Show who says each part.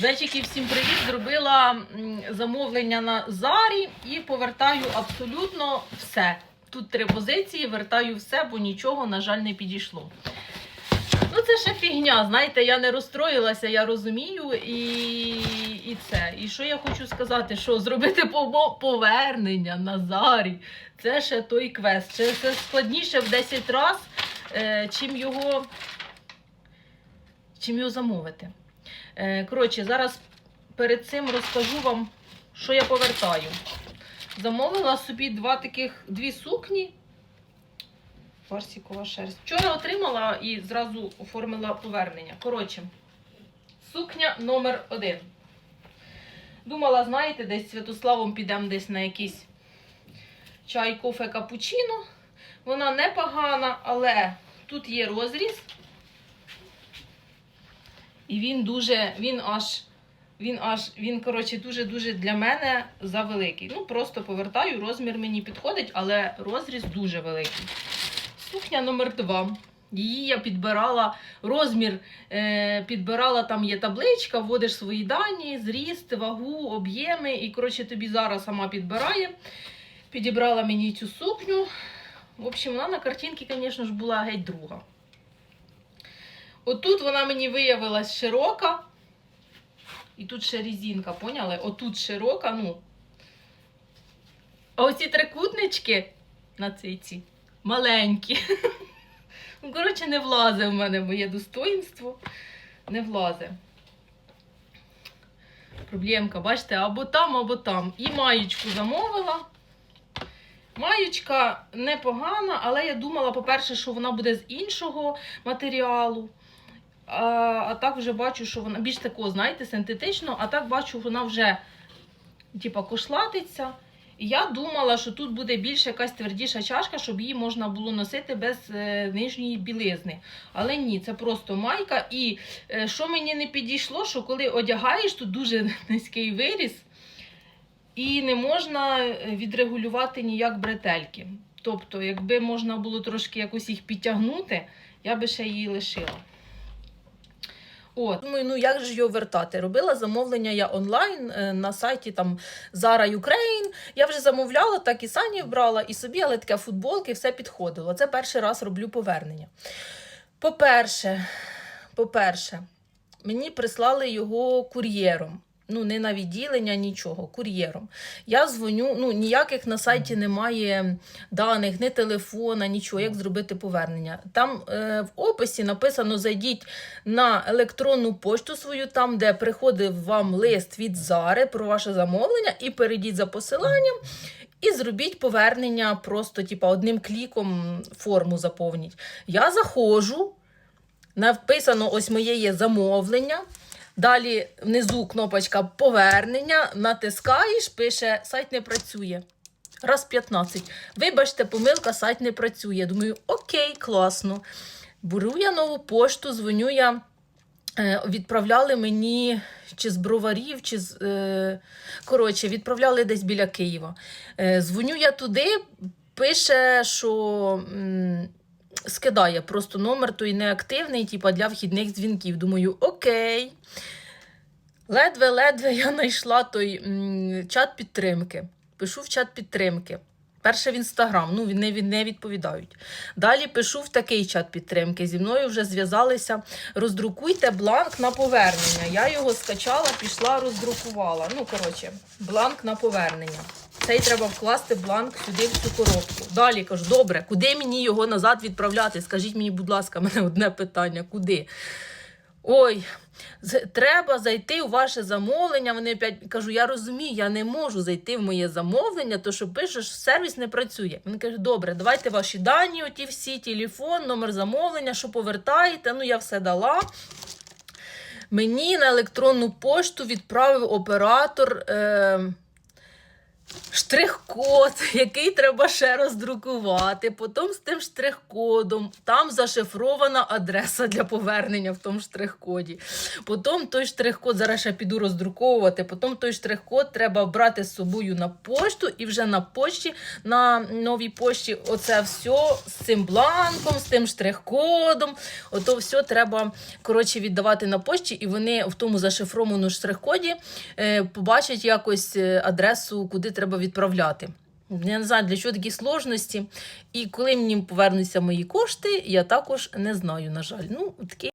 Speaker 1: Зайчики, всім привіт! Зробила замовлення на Зарі і повертаю абсолютно все. Тут три позиції, вертаю все, бо нічого, на жаль, не підійшло. Ну, це ще фігня. Знаєте, я не розстроїлася, я розумію. І, і це. І що я хочу сказати, що зробити повернення на Зарі. Це ще той квест. Це, це складніше в 10 разів, е, чим його, чим його замовити. Е, Коротше, зараз перед цим розкажу вам, що я повертаю. Замовила собі два таких дві сукні. Парсікова шерсть. Вчора отримала і зразу оформила повернення. Коротше, сукня номер один. Думала, знаєте, десь з Святославом підемо десь на якийсь чай, кофе, капучино. Вона непогана, але тут є розріз. І він дуже, він аж, він аж, він, коротше, дуже-дуже для мене завеликий. Ну, просто повертаю, розмір мені підходить, але розріз дуже великий. Сукня номер два. Її я підбирала, розмір е, підбирала, там є табличка, вводиш свої дані, зріст, вагу, об'єми. І, коротше, тобі зараз сама підбирає. Підібрала мені цю сукню. В общем, вона на картинці, звісно ж, була геть друга. Отут вона мені виявилась широка. І тут ще резинка, поняли? Отут широка, ну. А оці трикутнички на циці маленькі. Ну, коротше, не влазе в мене моє достоїнство. Не влазе. Проблемка, бачите, або там, або там. І маєчку замовила. Маєчка непогана, але я думала, по-перше, що вона буде з іншого матеріалу. А, а так вже бачу, що вона більш такого, знаєте, синтетично, а так бачу, вона вже типа кошлатиться. Я думала, що тут буде більш якась твердіша чашка, щоб її можна було носити без е, нижньої білизни. Але ні, це просто майка. І е, що мені не підійшло, що коли одягаєш, тут дуже низький виріс, і не можна е, відрегулювати ніяк бретельки. Тобто, якби можна було трошки якось їх підтягнути, я би ще її лишила. От. Думаю, ну як же його вертати? Робила замовлення я онлайн е, на сайті там Zara Ukraine. Я вже замовляла, так і Сані брала, і собі, але таке футболки, все підходило. Це перший раз роблю повернення. По-перше, по-перше, мені прислали його кур'єром. Ну, не на відділення, нічого, кур'єром. Я дзвоню, ну ніяких на сайті немає даних, ні телефона, нічого, як зробити повернення. Там е, в описі написано: зайдіть на електронну пошту свою, там, де приходив вам лист від Зари про ваше замовлення, і перейдіть за посиланням. І зробіть повернення просто, типа, одним кліком форму заповніть. Я заходжу, написано ось моє є замовлення. Далі внизу кнопочка повернення, натискаєш, пише сайт не працює. Раз 15. Вибачте, помилка, сайт не працює. Думаю, окей, класно. Беру я нову пошту, дзвоню я. е, Відправляли мені чи з броварів, чи з. Е, коротше, відправляли десь біля Києва. Е, дзвоню я туди, пише, що скидає просто номер той неактивний, типа для вхідних дзвінків. Думаю, окей. Ледве-ледве я знайшла той чат підтримки. Пишу в чат підтримки. Перше в інстаграм, ну не, не відповідають. Далі пишу в такий чат підтримки. Зі мною вже зв'язалися. Роздрукуйте бланк на повернення. Я його скачала, пішла, роздрукувала. Ну, коротше, бланк на повернення. Цей треба вкласти бланк сюди в цю коробку. Далі кажу, добре, куди мені його назад відправляти? Скажіть мені, будь ласка, мене одне питання: куди? Ой, треба зайти у ваше замовлення. Вони опять кажу, я розумію, я не можу зайти в моє замовлення, то що пишеш, сервіс не працює. Він каже, добре, давайте ваші дані, оті всі, телефон, номер замовлення, що повертаєте. Ну, я все дала. Мені на електронну пошту відправив оператор. Е- Штрих-код, який треба ще роздрукувати. Потім з тим штрих-кодом там зашифрована адреса для повернення в тому штрих-коді. Потім той штрих-код зараз ще піду роздруковувати. Потім той штрих-код треба брати з собою на пошту і вже на пошті, на новій пошті, оце все з цим бланком, з тим штрих-кодом. Ото все треба коротше віддавати на пошті, і вони в тому зашифрованому штрих-коді е, побачать якось е, адресу, куди треба відправляти. Я не знаю, для чого такі сложності. І коли мені повернуться мої кошти, я також не знаю, на жаль. Ну, такий